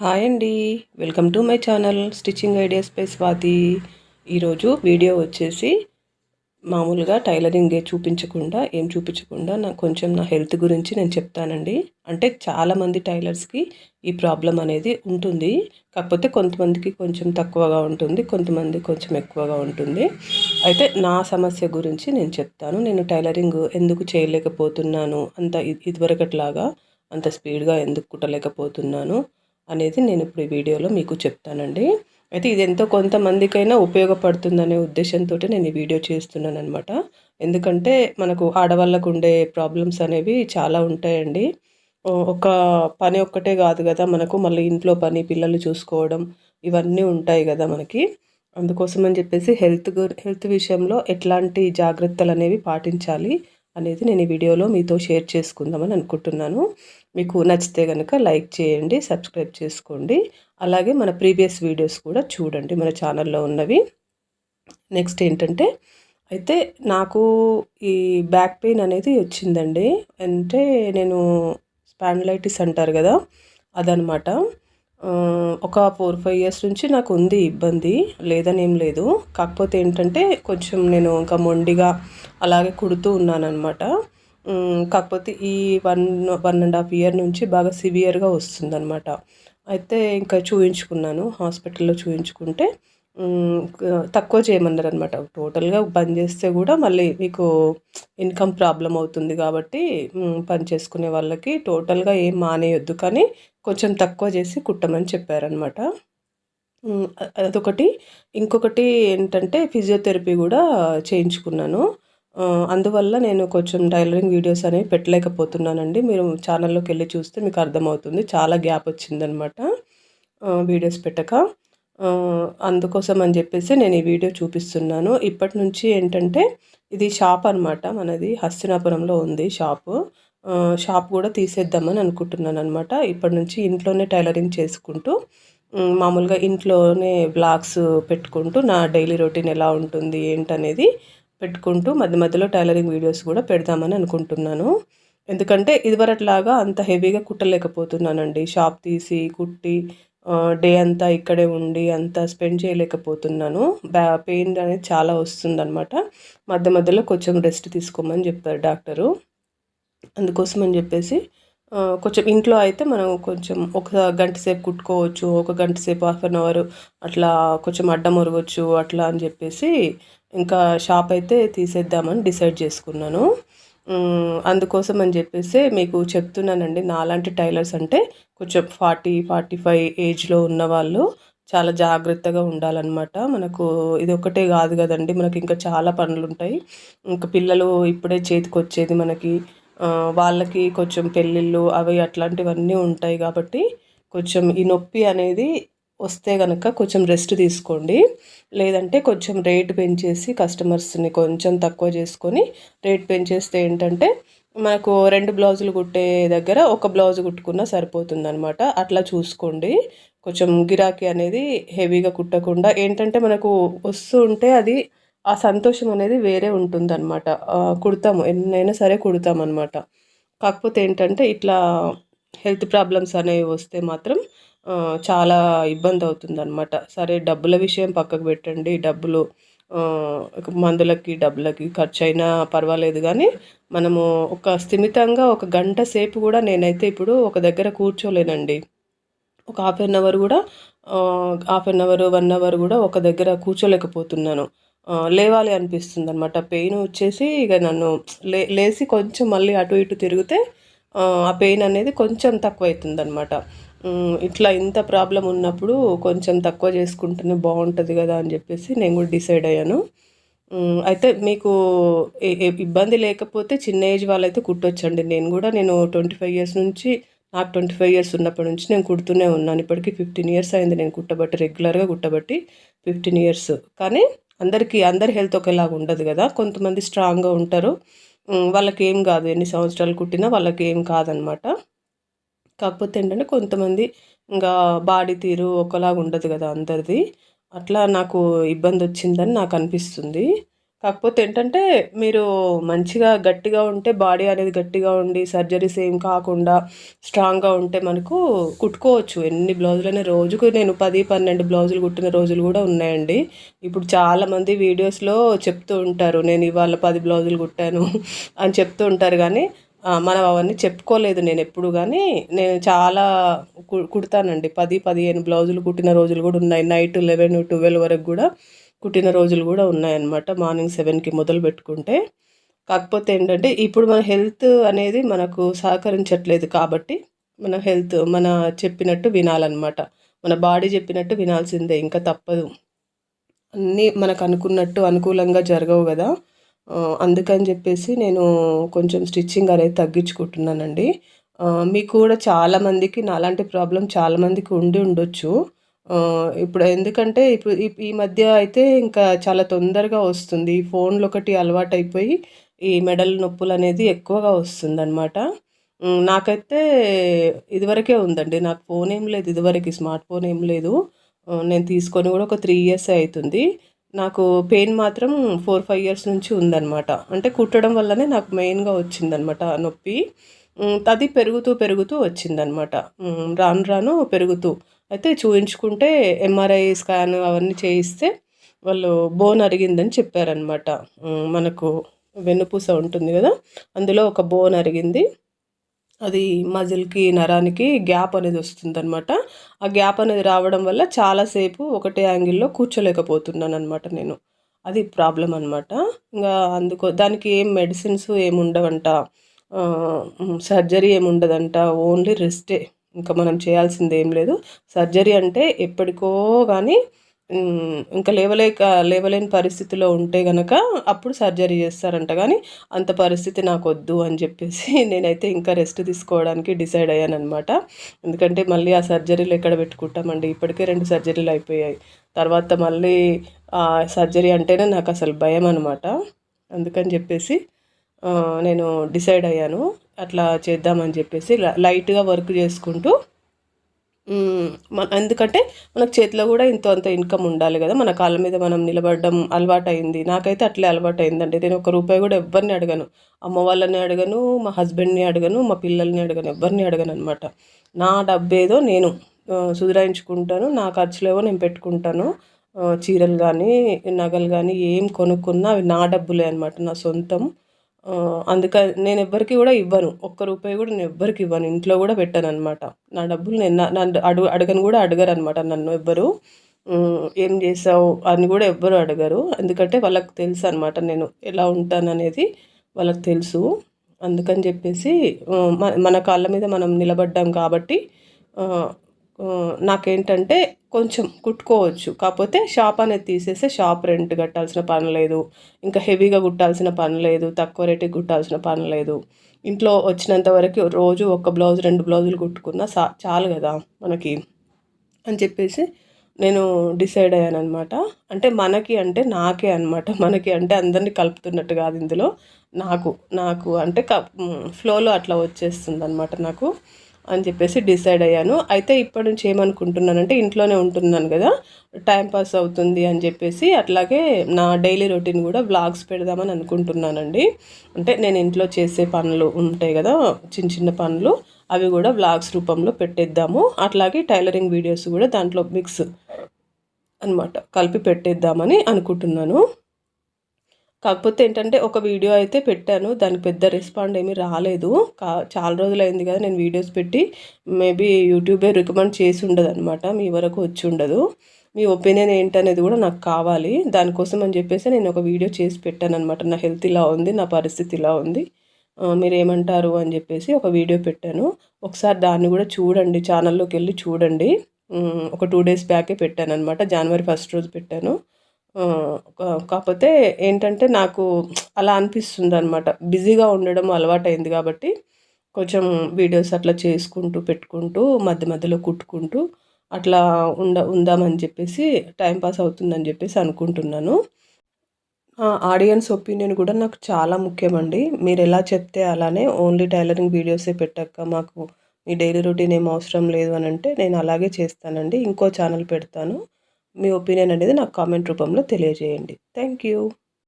Hi అండి. Welcome to my channel stitching ideas by Swathi. ఈరోజు video వచ్చేసి మామూలుగా టైలరింగ్ చూపించకుండా ఏం చూపించకుండా నాకు కొంచెం నా హెల్త్ గురించి నేను చెప్తానండి. అంటే చాలామంది టైలర్స్కి ఈ ప్రాబ్లం అనేది ఉంటుంది. కాకపోతే కొంతమందికి కొంచెం తక్కువగా ఉంటుంది కొంతమంది కొంచెం ఎక్కువగా ఉంటుంది. అయితే నా సమస్య గురించి నేను చెప్తాను. నేను టైలరింగ్ ఎందుకు చేయలేకపోతున్నాను? అంత ఇదివరకట్లాగా అంత స్పీడ్గా ఎందుకు కుట్టలేకపోతున్నాను? అనేది నేను ఇప్పుడు ఈ వీడియోలో మీకు చెప్తానండి. అయితే ఇది ఎంతో కొంతమందికైనా ఉపయోగపడుతుందనే ఉద్దేశంతో నేను ఈ వీడియో చేస్తున్నాను అనమాట ఎందుకంటే మనకు ఆడవాళ్ళకు ఉండే ప్రాబ్లమ్స్ అనేవి చాలా ఉంటాయండి. ఒక పని ఒక్కటే కాదు కదా మనకు మళ్ళీ ఇంట్లో పని పిల్లలు చూసుకోవడం ఇవన్నీ ఉంటాయి కదా మనకి. అందుకోసం అని చెప్పేసి హెల్త్ హెల్త్ విషయంలో ఎట్లాంటి జాగ్రత్తలు అనేవి పాటించాలి. అనేది నేను ఈ వీడియోలో మీతో షేర్ చేసుకుందామని అనుకుంటున్నాను. మీకు నచ్చితే కనుక లైక్ చేయండి సబ్స్క్రైబ్ చేసుకోండి. అలాగే మన ప్రీవియస్ వీడియోస్ కూడా చూడండి మన ఛానల్లో ఉన్నవి. నెక్స్ట్ ఏంటంటే అయితే నాకు ఈ బ్యాక్ పెయిన్ అనేది వచ్చిందండి. అంటే నేను స్పాండ్లైటిస్ అంటారు కదా అదనమాట. ఒక ఫోర్ ఫైవ్ ఇయర్స్ నుంచి నాకు ఉంది ఇబ్బంది లేదని ఏం లేదు. కాకపోతే ఏంటంటే కొంచెం నేను ఇంకా మొండిగా అలాగే కుడుతూ ఉన్నానమాట కాకపోతే ఈ one one and half year నుంచి బాగా సివియర్గా వస్తుందన్నమాట. అయితే ఇంకా చూయించుకున్నాను హాస్పిటల్లో చూయించుకుంటే తక్కువ చేయమన్నారు అనమాట టోటల్గా బంద్ చేస్తే కూడా మళ్ళీ మీకు ఇన్కమ్ ప్రాబ్లం అవుతుంది కాబట్టి పని చేసుకునే వాళ్ళకి టోటల్గా ఏం మానేయొద్దు కానీ కొంచెం తక్కువ చేసి కుట్టమని చెప్పారనమాట అదొకటి. ఇంకొకటి ఏంటంటే ఫిజియోథెరపీ కూడా చేయించుకున్నాను. అందువల్ల నేను కొంచెం టైలరింగ్ వీడియోస్ అనేవి పెట్టలేకపోతున్నానండి. మీరు ఛానల్లోకి వెళ్ళి చూస్తే మీకు అర్థమవుతుంది. చాలా గ్యాప్ వచ్చిందనమాట వీడియోస్ పెట్టక. అందుకోసం అని చెప్పేసి నేను ఈ వీడియో చూపిస్తున్నాను. ఇప్పటి నుంచి ఏంటంటే ఇది షాప్ అనమాట మనది హస్తినాపురంలో ఉంది షాపు. షాప్ కూడా తీసేద్దామని అనుకుంటున్నాను అనమాట ఇప్పటి నుంచి ఇంట్లోనే టైలరింగ్ చేసుకుంటూ మామూలుగా ఇంట్లోనే బ్లాగ్స్ పెట్టుకుంటూ నా డైలీ రొటీన్ ఎలా ఉంటుంది ఏంటనేది పెట్టుకుంటూ మధ్య మధ్యలో టైలరింగ్ వీడియోస్ కూడా పెడదామని అనుకుంటున్నాను. ఎందుకంటే ఇదివరట్లాగా అంత హెవీగా కుట్టలేకపోతున్నానండి. షాప్ తీసి కుట్టి డే అంతా ఇక్కడే ఉండి అంతా స్పెండ్ చేయలేకపోతున్నాను. బ్యా పెయిన్ అనేది చాలా వస్తుందన్నమాట. మధ్య మధ్యలో కొంచెం రెస్ట్ తీసుకోమని చెప్పారు డాక్టరు. అందుకోసం అని చెప్పేసి కొంచెం ఇంట్లో అయితే మనం కొంచెం ఒక గంట సేపు కుట్టుకోవచ్చు ఒక గంట సేపు హాఫ్ అన్ అవర్ అట్లా కొంచెం అడ్డం ఒరగొచ్చు అట్లా అని చెప్పేసి ఇంకా షాప్ అయితే తీసేద్దామని డిసైడ్ చేసుకున్నాను. అందుకోసం అని చెప్పేసి మీకు చెప్తున్నానండి. నాలాంటి టైలర్స్ అంటే కొంచెం ఫార్టీ ఫార్టీ ఫైవ్ ఏజ్లో ఉన్న వాళ్ళు చాలా జాగ్రత్తగా ఉండాలన్నమాట. మనకు ఇది ఒకటే కాదు కదండి. మనకి ఇంకా చాలా పనులు ఉంటాయి ఇంకా పిల్లలు ఇప్పుడే చేతికి వచ్చేది మనకి వాళ్ళకి కొంచెం పెళ్ళిళ్ళు అవి అట్లాంటివన్నీ ఉంటాయి కాబట్టి కొంచెం ఈ నొప్పి అనేది వస్తే కనుక కొంచెం రెస్ట్ తీసుకోండి. లేదంటే కొంచెం రేట్ పెంచేసి కస్టమర్స్ని కొంచెం తక్కువ చేసుకొని రేట్ పెంచేస్తే ఏంటంటే మనకు రెండు బ్లౌజులు కుట్టే దగ్గర ఒక బ్లౌజ్ కుట్టుకున్నా సరిపోతుంది అనమాట అట్లా చూసుకోండి. కొంచెం గిరాకీ అనేది హెవీగా కుట్టకుండా ఏంటంటే మనకు వస్తూ ఉంటే అది ఆ సంతోషం అనేది వేరే ఉంటుందన్నమాట. కుడతాము. ఎన్నైనా సరే కుడతామన్నమాట. కాకపోతే ఏంటంటే ఇట్లా హెల్త్ ప్రాబ్లమ్స్ అనేవి వస్తే మాత్రం చాలా ఇబ్బంది అవుతుందన్నమాట. సరే డబ్బుల విషయం పక్కకు పెట్టండి. డబ్బులు మందులకి డబ్బులకి ఖర్చు అయినా పర్వాలేదు కానీ మనము ఒక స్థిమితంగా ఒక గంట సేపు కూడా నేనైతే ఇప్పుడు ఒక దగ్గర కూర్చోలేనండి. ఒక హాఫ్ అన్ అవర్ కూడా half an hour one hour కూడా ఒక దగ్గర కూర్చోలేకపోతున్నాను. లేవాలి అనిపిస్తుంది అనమాట పెయిన్ వచ్చేసి ఇక నన్ను లే లేచి కొంచెం మళ్ళీ అటు ఇటు తిరిగితే ఆ పెయిన్ అనేది కొంచెం తక్కువ అవుతుంది అనమాట ఇట్లా ఇంత ప్రాబ్లం ఉన్నప్పుడు కొంచెం తక్కువ చేసుకుంటేనే బాగుంటుంది కదా అని చెప్పేసి నేను కూడా డిసైడ్ అయ్యాను. అయితే మీకు ఇబ్బంది లేకపోతే చిన్న ఏజ్ వాళ్ళైతే కుట్టొచ్చండి. నేను కూడా నేను ట్వంటీ ఫైవ్ ఇయర్స్ నుంచి నాకు ట్వంటీ ఫైవ్ ఇయర్స్ ఉన్నప్పటి నుంచి నేను కుడుతూనే ఉన్నాను. ఇప్పటికీ ఫిఫ్టీన్ ఇయర్స్ అయింది నేను కుట్టబట్టి రెగ్యులర్గా కుట్టబట్టి ఫిఫ్టీన్ ఇయర్స్. కానీ అందరికీ అందరి హెల్త్ ఒకేలాగా ఉండదు కదా. కొంతమంది స్ట్రాంగ్గా ఉంటారు. వాళ్ళకి ఏం కాదు ఎన్ని సంవత్సరాలు కుట్టినా వాళ్ళకి ఏం కాదనమాట. కాకపోతే ఏంటంటే కొంతమంది ఇంకా బాడీ తీరు ఒకలాగా ఉండదు కదా అందరిది. అట్లా నాకు ఇబ్బంది వచ్చిందని నాకు అనిపిస్తుంది. కాకపోతే ఏంటంటే మీరు మంచిగా గట్టిగా ఉంటే బాడీ అనేది గట్టిగా ఉండి సర్జరీస్ ఏం కాకుండా స్ట్రాంగ్గా ఉంటే మనకు కుట్టుకోవచ్చు. ఎన్ని బ్లౌజులైనా రోజుకు నేను పది పన్నెండు బ్లౌజులు కుట్టిన రోజులు కూడా ఉన్నాయండి. ఇప్పుడు చాలామంది వీడియోస్లో చెప్తూ ఉంటారు నేను ఇవాళ పది బ్లౌజులు కుట్టాను అని చెప్తూ ఉంటారు కానీ మనం అవన్నీ చెప్పుకోలేదు నేను ఎప్పుడు కానీ. నేను చాలా కు కుడతానండి. పది పదిహేను బ్లౌజులు కుట్టిన రోజులు కూడా ఉన్నాయి. నైట్ లెవెన్ ట్వెల్వ్ వరకు కూడా కుట్టిన రోజులు కూడా ఉన్నాయన్నమాట. మార్నింగ్ సెవెన్కి మొదలు పెట్టుకుంటే. కాకపోతే ఏంటంటే ఇప్పుడు మన హెల్త్ అనేది మనకు సహకరించట్లేదు కాబట్టి మన హెల్త్ మన చెప్పినట్టు వినాలన్నమాట. మన బాడీ చెప్పినట్టు వినాల్సిందే ఇంకా తప్పదు. అన్నీ మనకు అనుకున్నట్టు అనుకూలంగా జరగవు కదా. అందుకని చెప్పేసి నేను కొంచెం స్టిచ్చింగ్ అనేది తగ్గించుకుంటున్నానండి. మీకు కూడా చాలామందికి నాలాంటి ప్రాబ్లం చాలామందికి ఉండి ఉండొచ్చు. ఇప్పుడు ఎందుకంటే ఇప్పుడు ఈ మధ్య అయితే ఇంకా చాలా తొందరగా వస్తుంది. ఫోన్లు ఒకటి అలవాటు అయిపోయి ఈ మెడల నొప్పులు అనేది ఎక్కువగా వస్తుందన్నమాట. నాకైతే ఇదివరకే ఉందండి. నాకు ఫోన్ ఏం లేదు ఇదివరకు స్మార్ట్ ఫోన్ ఏం లేదు. నేను తీసుకొని కూడా ఒక త్రీ ఇయర్స్ అవుతుంది నాకు పెయిన్ మాత్రం ఫోర్ ఫైవ్ ఇయర్స్ నుంచి ఉందన్నమాట. అంటే కుట్టడం వల్లనే నాకు మెయిన్గా వచ్చిందనమాట నొప్పి. అది పెరుగుతూ పెరుగుతూ వచ్చిందనమాట రాను రాను పెరుగుతూ. అయితే చూయించుకుంటే ఎంఆర్ఐ స్కాన్ అవన్నీ చేయిస్తే వాళ్ళు బోన్ అరిగిందని చెప్పారనమాట మనకు వెన్నుపూస ఉంటుంది కదా అందులో ఒక బోన్ అరిగింది. అది మజిల్కి నరానికి గ్యాప్ అనేది వస్తుందన్నమాట. ఆ గ్యాప్ అనేది రావడం వల్ల చాలాసేపు ఒకటే యాంగిల్లో కూర్చోలేకపోతున్నాను అనమాట నేను. అది ప్రాబ్లం అనమాట ఇంకా అందుకో దానికి ఏం మెడిసిన్స్ ఏమి ఉండవంట. సర్జరీ ఏమి ఉండదంట. ఓన్లీ రెస్టే ఇంకా మనం చేయాల్సింది ఏం లేదు. సర్జరీ అంటే ఎప్పటికో కానీ ఇంకా లేవలేక లేవలేని పరిస్థితిలో ఉంటే గనక అప్పుడు సర్జరీ చేస్తారంట. కానీ అంత పరిస్థితి నాకు వద్దు అని చెప్పేసి నేనైతే ఇంకా రెస్ట్ తీసుకోవడానికి డిసైడ్ అయ్యాను అనమాట ఎందుకంటే మళ్ళీ ఆ సర్జరీలు ఎక్కడ పెట్టుకుంటామండి? ఇప్పటికే రెండు సర్జరీలు అయిపోయాయి. తర్వాత మళ్ళీ సర్జరీ అంటేనే నాకు అసలు భయం అనమాట అందుకని చెప్పేసి నేను డిసైడ్ అయ్యాను. అట్లా చేద్దామని చెప్పేసి లైట్గా వర్క్ చేసుకుంటూ మన ఎందుకంటే మనకు చేతిలో కూడా ఇంత అంత ఇన్కమ్ ఉండాలి కదా. మన కాళ్ళ మీద మనం నిలబడడం అలవాటు అయింది నాకైతే అట్లే అలవాటు అయిందండి నేను ఒక రూపాయి కూడా ఎవరిని అడగను. అమ్మ వాళ్ళని అడగను మా హస్బెండ్ని అడగను మా పిల్లల్ని అడగను ఎవరిని అడగను అనమాట నా డబ్బేదో నేను సుధరాయించుకుంటాను నా ఖర్చులేవో నేను పెట్టుకుంటాను. చీరలు కానీ నగలు కానీ ఏం కొనుక్కున్నా అవి నా డబ్బులే అనమాట నా సొంతం. అందుక నేను ఎవ్వరికి కూడా ఇవ్వను. ఒక్క రూపాయి కూడా నేను ఎవ్వరికి ఇవ్వను. ఇంట్లో కూడా పెట్టాను అనమాట నా డబ్బులు నేను నన్ను అడుగు అడగను కూడా అడగరు అనమాట నన్ను ఎవ్వరు. ఏం చేసావు అని కూడా ఎవ్వరు అడగరు. ఎందుకంటే వాళ్ళకి తెలుసు అనమాట నేను ఎలా ఉంటాను అనేది వాళ్ళకి తెలుసు. అందుకని చెప్పేసి మన కాళ్ళ మీద మనం నిలబడ్డాం కాబట్టి నాకేంటంటే కొంచెం కుట్టుకోవచ్చు. కాకపోతే షాప్ అనేది తీసేస్తే షాప్ రెంట్ కట్టాల్సిన పని లేదు. ఇంకా హెవీగా కుట్టాల్సిన పని లేదు. తక్కువ రేటుకి కుట్టాల్సిన పని లేదు. ఇంట్లో వచ్చినంత వరకు రోజు ఒక బ్లౌజ్ రెండు బ్లౌజులు కుట్టుకున్నా సా చాలు కదా మనకి అని చెప్పేసి నేను డిసైడ్ అయ్యాను అనమాట అంటే మనకి అంటే నాకే అనమాట మనకి అంటే అందరినీ కలుపుతున్నట్టు కాదు ఇందులో. నాకు నాకు అంటే క ఫ్లోలో అట్లా వచ్చేస్తుంది అనమాట నాకు. అని చెప్పేసి డిసైడ్ అయ్యాను. అయితే ఇప్పటి నుంచి ఏమనుకుంటున్నానంటే ఇంట్లోనే ఉంటున్నాను కదా టైం పాస్ అవుతుంది అని చెప్పేసి అట్లాగే నా డైలీ రొటీన్ కూడా వ్లాగ్స్ పెడదామని అనుకుంటున్నానండి. అంటే నేను ఇంట్లో చేసే పనులు ఉంటాయి కదా చిన్న చిన్న పనులు అవి కూడా వ్లాగ్స్ రూపంలో పెట్టేద్దాము. అట్లాగే టైలరింగ్ వీడియోస్ కూడా దాంట్లో మిక్స్ అనమాట కలిపి పెట్టేద్దామని అనుకుంటున్నాను. కాకపోతే ఏంటంటే ఒక వీడియో అయితే పెట్టాను. దానికి పెద్ద రెస్పాండ్ ఏమీ రాలేదు. కా చాలా రోజులు అయింది కదా నేను వీడియోస్ పెట్టి. మేబీ యూట్యూబే రికమెండ్ చేసి ఉండదు అనమాట మీ వరకు వచ్చి ఉండదు. మీ ఒపీనియన్ ఏంటనేది కూడా నాకు కావాలి. దానికోసం అని చెప్పేసి నేను ఒక వీడియో చేసి పెట్టాను అనమాట నా హెల్త్ ఇలా ఉంది నా పరిస్థితి ఇలా ఉంది. మీరు ఏమంటారు అని చెప్పేసి ఒక వీడియో పెట్టాను. ఒకసారి దాన్ని కూడా చూడండి. ఛానల్లోకి వెళ్ళి చూడండి ఒక టూ డేస్ బ్యాకే పెట్టాను అనమాట జనవరి ఫస్ట్ రోజు పెట్టాను. కాకపోతే ఏంటంటే నాకు అలా అనిపిస్తుంది అనమాట బిజీగా ఉండడం అలవాటైంది కాబట్టి కొంచెం వీడియోస్ అట్లా చేసుకుంటూ పెట్టుకుంటూ మధ్య మధ్యలో కుట్టుకుంటూ అట్లా ఉండ ఉందామని చెప్పేసి టైంపాస్ అవుతుందని చెప్పేసి అనుకుంటున్నాను. ఆడియన్స్ ఒపీనియన్ కూడా నాకు చాలా ముఖ్యమండి. మీరు ఎలా చెప్తే అలానే ఓన్లీ టైలరింగ్ వీడియోసే పెట్టక్క మాకు మీ డైలీ రొటీన్ ఏం అవసరం లేదు అని అంటే నేను అలాగే చేస్తానండి. ఇంకో ఛానల్ పెడతాను. మీ ఒపీనియన్ అనేది నాకు కామెంట్ రూపంలో తెలియజేయండి. Thank you.